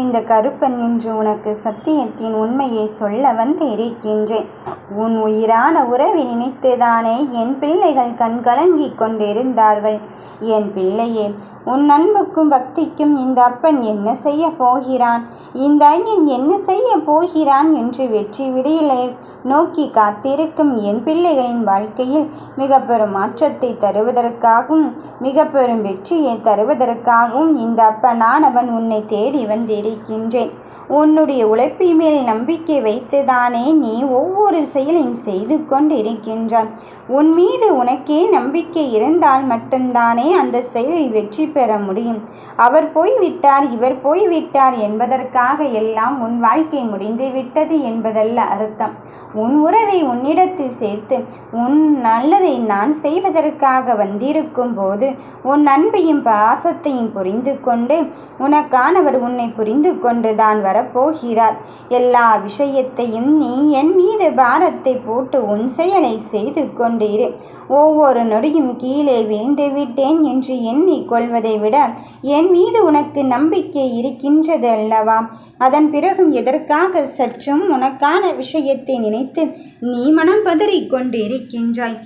இந்த கருப்பன் என்று உனக்கு சத்தியத்தின் உண்மையை சொல்ல வந்து இருக்கின்றேன். உன் உயிரான உறவை நினைத்துதானே என் பிள்ளைகள் கண்கலங்கிக் கொண்டிருந்தார்கள். என் பிள்ளையே உன் அன்புக்கும் பக்திக்கும் இந்த அப்பன் என்ன செய்ய போகிறான்? இந்த ஐயன் என்ன செய்ய போகிறான் என்று வெற்றி விடியலை நோக்கி காத்திருக்கும் என் பிள்ளைகளின் வாழ்க்கையில் மிக பெரும் மாற்றத்தை தருவதற்காகவும் மிக பெரும் வெற்றியை தருவதற்காகவும் இந்த அப்பனானவன் உன்னை தேடி வந்திருக்கின்றேன் உன்னுடைய உழைப்பின் மேல் நம்பிக்கை வைத்துதானே நீ ஒவ்வொரு செயலையும் செய்து கொண்டிருக்கின்றாய். உன் மீது உனக்கே நம்பிக்கை இருந்தால் மட்டும்தானே அந்த செயலில் வெற்றி பெற முடியும். அவர் போய்விட்டார் இவர் போய்விட்டார் என்பதற்காக எல்லாம் உன் வாழ்க்கை முடிந்து விட்டது என்பதல்ல அர்த்தம். உன் உறவை உன்னிடத்தில் சேர்த்து உன் நல்லதை நான் செய்வதற்காக வந்திருக்கும் போது உன் அன்பையும் பாசத்தையும் புரிந்து கொண்டு உனக்கானவர் உன்னை புரிந்து கொண்டுதான் வரப்போகிறார் எல்லா விஷயத்தையும் நீ என் மீது பாரத்தை போட்டு உன் செயலை செய்து கொண்டிரு. ஒவ்வொரு நொடியும் கீழே வீழ்ந்து விட்டேன் என்று எண்ணிக்கொள்வதை விட என் மீது உனக்கு நம்பிக்கை இருக்கின்றது அல்லவா? அதன் பிறகும் எதற்காக சற்றும் உனக்கான விஷயத்தை நினைத்து நீ மனம் பதறிக் இருக்கின்றாய்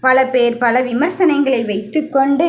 பல பேர் பல விமர்சனங்களை வைத்துக்கொண்டு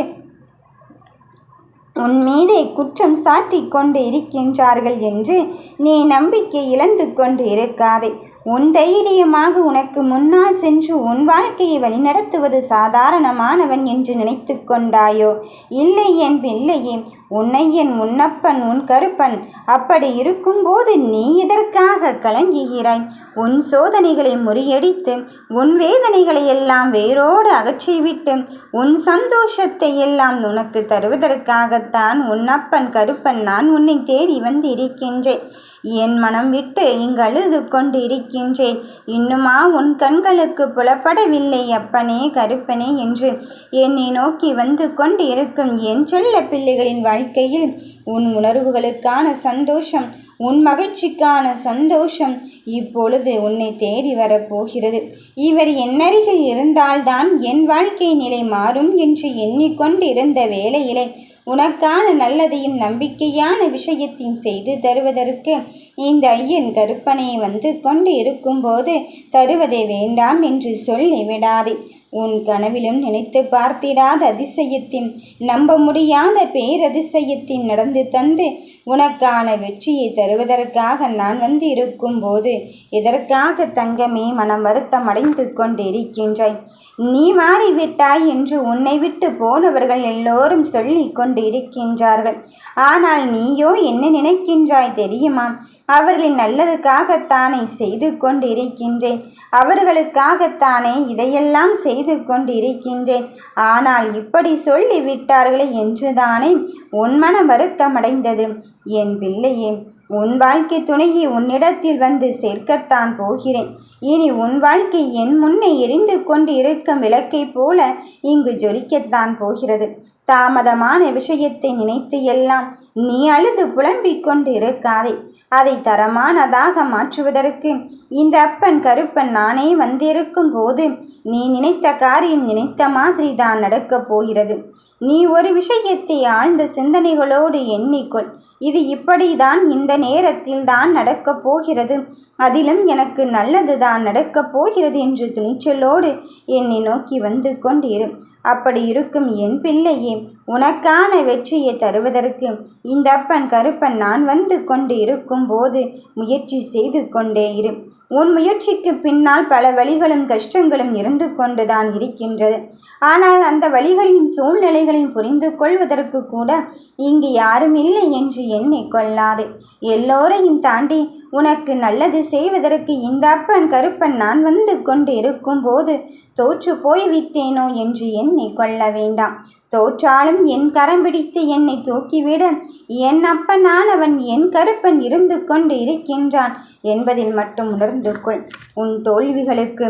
உன் மீதே குற்றம் சாட்டி கொண்டு இருக்கின்றார்கள் என்று நீ நம்பிக்கை இழந்து கொண்டு இருக்காதே. உன் தைரியமாக உனக்கு முன்னால் சென்று உன் வாழ்க்கையை வழிநடத்துவது சாதாரணமானவன் என்று நினைத்து கொண்டாயோ? இல்லை என் பிள்ளையே உன்னை என் முன்னப்பன் உன் கருப்பன் அப்படி இருக்கும்போது நீ எதற்காக கலங்குகிறாய்? உன் சோதனைகளை முறியடித்து உன் வேதனைகளை எல்லாம் வேரோடு அகற்றிவிட்டு உன் சந்தோஷத்தை எல்லாம் உனக்கு தருவதற்காகத்தான் உன்னப்பன் கருப்பன் நான் உன்னை தேடி வந்திருக்கின்றேன். என் மனம் விட்டு இங்கு அழுது கொண்டு இருக்கின்றேன் இன்னுமா உன் கண்களுக்கு புலப்படவில்லை அப்பனே கருப்பனே என்று என்னை நோக்கி வந்து கொண்டு இருக்கும் என் செல்ல பிள்ளைகளின் வாழ்க்கையில் உன் உணர்வுகளுக்கான சந்தோஷம் உன் மகிழ்ச்சிக்கான சந்தோஷம் இப்பொழுது உன்னை தேடி வரப்போகிறது. இவர் என்னருகில் இருந்தால்தான் என் வாழ்க்கை நிலை மாறும் என்று எண்ணிக்கொண்டு இருந்த வேளையிலே உனக்கான நல்லதையும் நம்பிக்கையான விஷயத்தையும் செய்து தருவதற்கு இந்த ஐயன் கருப்பனை வந்து கொண்டு இருக்கும்போது தருவதை வேண்டாம் என்று சொல்லி விடாதே. உன் கனவிலும் நினைத்து பார்த்திடாத அதிசயத்தின் நம்ப முடியாத பேரதிசயத்தின் நடந்து தந்து உனக்கான வெற்றியை தருவதற்காக நான் வந்து இருக்கும்போது எதற்காக தங்கமே மனம் வருத்தம் அடைந்து கொண்டிருக்கின்றாய். நீ மாறிவிட்டாய் என்று உன்னை விட்டு போனவர்கள் எல்லோரும் சொல்லி கொண்டு இருக்கின்றார்கள் ஆனால் நீயோ என்ன நினைக்கின்றாய் தெரியுமா? அவர்களின் நல்லதுக்காகத்தானே செய்து கொண்டிருக்கின்றேன். அவர்களுக்காகத்தானே இதையெல்லாம் செய்து கொண்டிருக்கின்றேன். ஆனால் இப்படி சொல்லிவிட்டார்களே என்றுதானே உன் மன வருத்தமடைந்தது. என் பிள்ளையே உன் வாழ்க்கை துணையை உன்னிடத்தில் வந்து சேர்க்கத்தான் போகிறேன். இனி உன் வாழ்க்கை என் முன்னே எரிந்து கொண்டு இருக்கும் விளக்கை போல இங்கு ஜொலிக்கத்தான் போகிறது. தாமதமான விஷயத்தை நினைத்து எல்லாம் நீ அழுது புலம்பிக் கொண்டு இருக்காதே அதை தரமானதாக மாற்றுவதற்கு இந்த அப்பன் கருப்பன் நானே வந்திருக்கும் போது நீ நினைத்த காரியம் நினைத்த மாதிரி தான் நடக்கப் போகிறது. நீ ஒரு விஷயத்தை ஆழ்ந்த சிந்தனைகளோடு எண்ணிக்கொள். இது இப்படிதான் இந்த நேரத்தில் தான் நடக்கப் போகிறது. அதிலும் எனக்கு நல்லது தான் நடக்கப் போகிறது என்று துணிச்சலோடு என்னை நோக்கி வந்து கொண்டிரு. அப்படி இருக்கும் என் பிள்ளையே உனக்கான வெற்றியை தருவதற்கு இந்த அப்பன் கருப்பன் நான் வந்து கொண்டு இருக்கும் போது முயற்சி செய்து கொண்டே இரு. உன் முயற்சிக்கு பின்னால் பல வழிகளும் கஷ்டங்களும் இருந்து கொண்டுதான் இருக்கின்றது. ஆனால் அந்த வழிகளையும் சூழ்நிலைகளையும் புரிந்து கொள்வதற்கு கூட இங்கு யாரும் இல்லை என்று எண்ணி கொள்ளாதே. எல்லோரையும் தாண்டி உனக்கு நல்லது செய்வதற்கு இந்த அப்பன் கருப்பன் நான் வந்து கொண்டு இருக்கும் போது தோற்று போய்விட்டேனோ என்று எண்ணி கொள்ள வேண்டாம். தோற்றாலும் என் கரம் பிடித்து என்னை தூக்கிவிட என் அப்பனானவன் என் கருப்பன் இருந்து கொண்டு இருக்கின்றான் என்பதில் மட்டும் உணர்ந்து கொள். உன் தோல்விகளுக்கு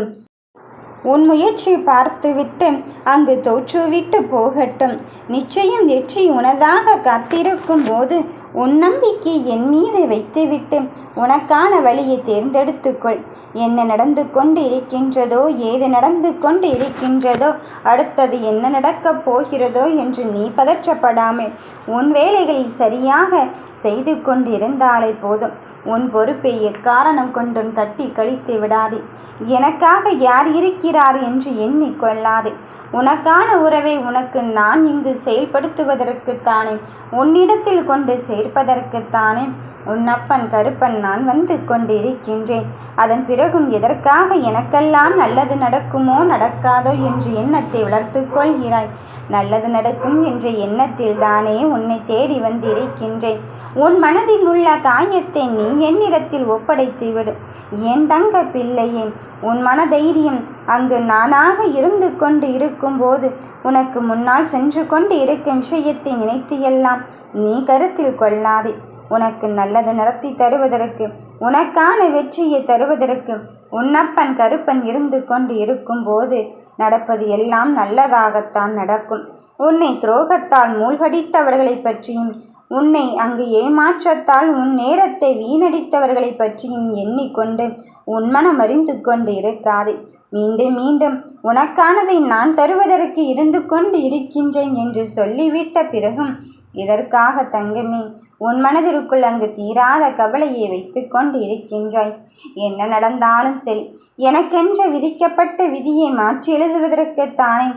உன் முயற்சி பார்த்துவிட்டு அங்கு தோற்றுவிட்டு போகட்டும். நிச்சயம் வெற்றி உனதாக காத்திருக்கும் போது உன் நம்பிக்கை என் மீது வைத்துவிட்டு உனக்கான வழியை தேர்ந்தெடுத்துக்கொள். என்ன நடந்து கொண்டு இருக்கின்றதோ ஏது நடந்து கொண்டு இருக்கின்றதோ அடுத்தது என்ன நடக்கப் போகிறதோ என்று நீ பதற்றப்படாமல் உன் வேலைகளை சரியாக செய்து கொண்டிருந்தாலே போதும். உன் பொறுப்பை எக்காரணம் கொண்டும் தட்டி கழித்து விடாதே. எனக்காக யார் இருக்கிறார் என்று எண்ணிக்கொள்ளாதே உனக்கான உறவை உனக்கு நான் இங்கு செயல்படுத்துவதற்குத்தானே. உன்னிடத்தில் கொண்டு சேர்ப்பதற்குத்தானே. உன்னப்பன் கருப்பன் நான் வந்து கொண்டிருக்கின்றேன். அதன் பிறகும் எதற்காக எனக்கெல்லாம் நல்லது நடக்குமோ நடக்காதோ என்று எண்ணத்தை வளர்த்து கொள்கிறாய். நல்லது நடக்கும் என்ற எண்ணத்தில் தானே உன்னை தேடி வந்திருக்கின்றேன். உன் மனதில் உள்ள காயத்தை நீ என்னிடத்தில் ஒப்படைத்து விடு. என் தங்க பிள்ளையே உன் மனதைரியம் அங்கு நானாக இருந்து கொண்டு இருக்கும்போது உனக்கு முன்னால் சென்று கொண்டு இருக்கும் விஷயத்தை நினைத்து எல்லாம் நீ கருத்தில் கொள்ளாதே. உனக்கு நல்லது நடத்தி தருவதற்கு உனக்கான வெற்றியை தருவதற்கு உன்னப்பன் கருப்பன் இருந்து கொண்டு இருக்கும்போது நடப்பது எல்லாம் நல்லதாகத்தான் நடக்கும். உன்னை துரோகத்தால் மூழ்கடித்தவர்களை பற்றியும் உன்னை அங்கு ஏமாற்றத்தால் உன் நேரத்தை வீணடித்தவர்களை பற்றியும் எண்ணிக்கொண்டு உன் மனம் அறிந்து கொண்டு இருக்காதே. மீண்டும் மீண்டும் உனக்கானதை நான் தருவதற்கு இருந்து கொண்டு இருக்கின்றேன் என்று சொல்லிவிட்ட பிறகும் இதற்காக தங்கமே உன் மனதிற்குள் அங்கு தீராத கவலையை வைத்து கொண்டு இருக்கின்றாய் என்ன நடந்தாலும் சரி எனக்கென்ற விதிக்கப்பட்ட விதியை மாற்றி எழுதுவதற்குத்தானே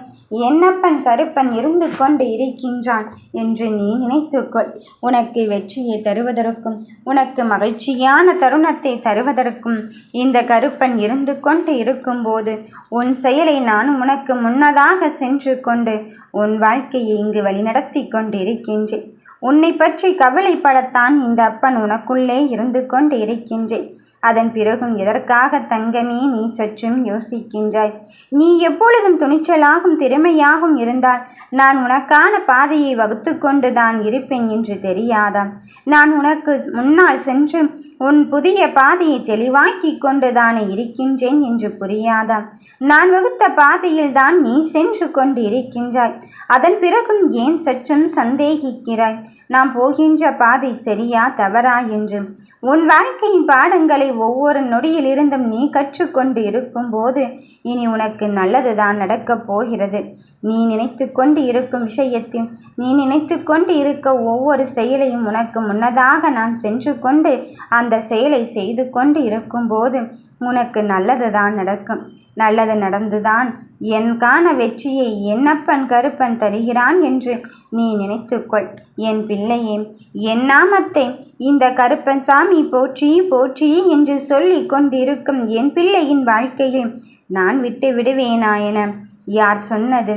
என்னப்பன் கருப்பன் இருந்து கொண்டு இருக்கின்றான் என்று நீ நினைத்துக்கொள். உனக்கு வெற்றியை தருவதற்கும் உனக்கு மகிழ்ச்சியான தருணத்தை தருவதற்கும் இந்த கருப்பன் இருந்து கொண்டு இருக்கும்போது உன் செயலை நான் உனக்கு முன்னதாக சென்று கொண்டு உன் வாழ்க்கையை இங்கு வழிநடத்தி கொண்டிருக்கின்றேன். உன்னை பற்றி கவலைப்படத்தான் இந்த அப்பன் உனக்குள்ளே இருந்து கொண்டு இருக்கின்றேன் அதன் பிறகும் எதற்காக தங்கமே நீ சற்றும் யோசிக்கின்றாய். நீ எப்பொழுதும் துணிச்சலாகும் திறமையாகவும் இருந்தால் நான் உனக்கான பாதையை வகுத்து கொண்டு தான் இருப்பேன் என்று தெரியாதா? நான் உனக்கு முன்னால் சென்று உன் புதிய பாதையை தெளிவாக்கி கொண்டு தானே இருக்கின்றேன் என்று புரியாதா? நான் வகுத்த பாதையில் தான் நீ சென்று கொண்டு இருக்கின்றாய். அதன் பிறகும் ஏன் சற்றும் சந்தேகிக்கிறாய்? நாம் போகின்ற பாதை சரியா தவறா என்று. உன் வாழ்க்கையின் பாடங்களை ஒவ்வொரு நொடியிலிருந்தும் நீ கற்றுக்கொண்டு இருக்கும்போது இனி உனக்கு நல்லதுதான் நடக்கப் போகிறது. நீ நினைத்து கொண்டு இருக்கும் விஷயத்தில் நீ நினைத்து கொண்டு இருக்க ஒவ்வொரு செயலையும் உனக்கு முன்னதாக நான் சென்று கொண்டு அந்த செயலை செய்து கொண்டு இருக்கும்போது உனக்கு நல்லது தான் நடக்கும். நல்லது நடந்துதான். என்கான வெற்றியை என்னப்பன் கருப்பன் தருகிறான் என்று நீ நினைத்துக்கொள். என் பிள்ளையே என் நாமத்தை இந்த கருப்பன் சாமி போற்றி போற்றி என்று சொல்லி கொண்டிருக்கும் என் பிள்ளையின் வாழ்க்கையில் நான் விட்டு விடுவேனா என யார் சொன்னது?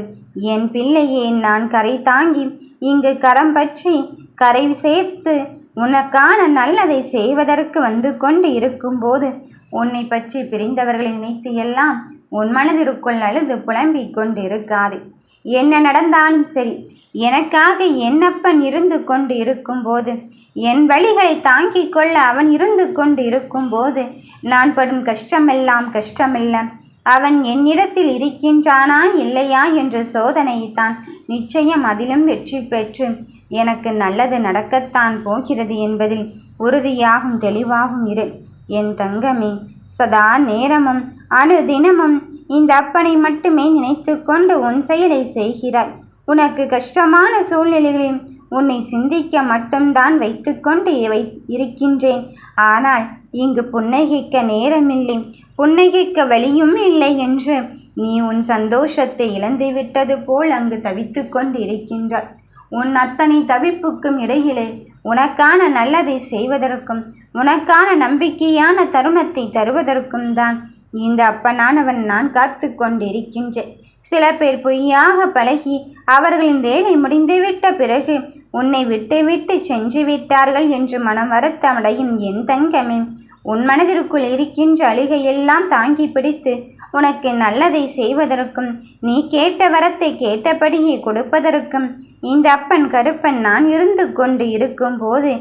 என் பிள்ளையே நான் கரை தாங்கி இங்கு கரம் பற்றி கரை சேர்த்து உனக்கான நல்லதை செய்வதற்கு வந்து கொண்டு இருக்கும்போது உன்னை பற்றி பிரிந்தவர்களை நினைத்து எல்லாம் உன் மனதிற்குள் அழுது புலம்பிக் கொண்டு இருக்காது என்ன நடந்தாலும் சரி எனக்காக என்னப்பன் இருந்து கொண்டு இருக்கும்போது என் வழிகளை தாங்கிக் கொள்ள அவன் இருந்து கொண்டு இருக்கும்போது நான் படும் கஷ்டமெல்லாம் கஷ்டமில்ல. அவன் என்னிடத்தில் இருக்கின்றானா இல்லையா என்ற சோதனையைத்தான் நிச்சயம் அதிலும் வெற்றி பெற்று எனக்கு நல்லது நடக்கத்தான் போகிறது என்பதில் உறுதியாகும் தெளிவாகும் இரு. என் தங்கமே சதா நேரமும் அணு தினமும் இந்த அப்பனை மட்டுமே நினைத்து கொண்டு உன் செயலை செய்கிறாய். உனக்கு கஷ்டமான சூழ்நிலைகளில் உன்னை சிந்திக்க மட்டும்தான் வைத்துக்கொண்டு வை இருக்கின்றேன். ஆனால் இங்கு புன்னகைக்க நேரமில்லை. புன்னகைக்க வழியும் இல்லை என்று நீ உன் சந்தோஷத்தை இழந்துவிட்டது போல் அங்கு தவித்து கொண்டு இருக்கின்றாய். உன் அத்தனை தவிப்புக்கும் இடையிலே உனக்கான நல்லதை செய்வதற்கும் உனக்கான நம்பிக்கையான தருணத்தை தருவதற்கும் தான் இந்த அப்பனானவன் நான் காத்து கொண்டிருக்கின்றேன். சில பேர் பொய்யாக பழகி அவர்களின் வேலை முடிந்துவிட்ட பிறகு உன்னை விட்டு விட்டு சென்று விட்டார்கள் என்று மனம் வருத்தமடையும் என் தங்கமே உன் மனதிற்குள் இருக்கின்ற அழுகையெல்லாம் தாங்கி பிடித்து உனக்கு நல்லதை செய்வதற்கும் நீ கேட்ட வரத்தை கேட்டபடியே கொடுப்பதற்கும் இந்த அப்பன் கருப்பன் நான் இருந்து கொண்டு இருக்கும்போது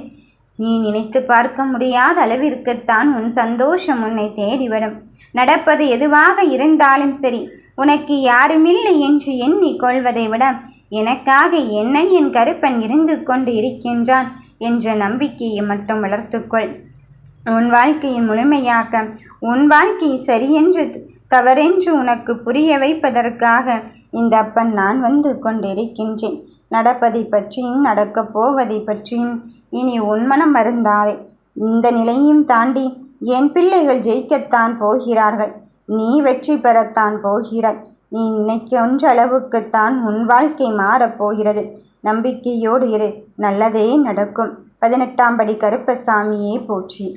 நீ நினைத்து பார்க்க முடியாத அளவிற்குத்தான் உன் சந்தோஷம் உன்னை தேடிவிடும். நடப்பது எதுவாக இருந்தாலும் சரி உனக்கு யாருமில்லை என்று எண்ணி கொள்வதை விட எனக்காக என்னை என் கருப்பன் இருந்து கொண்டு இருக்கின்றான் என்ற நம்பிக்கையை மட்டும் வளர்த்துக்கொள். உன் வாழ்க்கையை முழுமையாக்க உன் வாழ்க்கை சரியென்று தவறென்று உனக்கு புரிய வைப்பதற்காக இந்த அப்பன் நான் வந்து கொண்டிருக்கின்றேன். நடப்பதை பற்றியும் நடக்கப் போவதை பற்றியும் இனி உன் மனம் மருந்தாதே இந்த நிலையும் தாண்டி என் பிள்ளைகள் ஜெயிக்கத்தான் போகிறார்கள். நீ வெற்றி பெறத்தான் போகிறாய். நீ நினைக்கின்றளவுக்குத்தான் உன் வாழ்க்கை மாறப்போகிறது நம்பிக்கையோடு இரு. நல்லதே நடக்கும். பதினெட்டாம் படி கருப்பசாமியே போற்றி.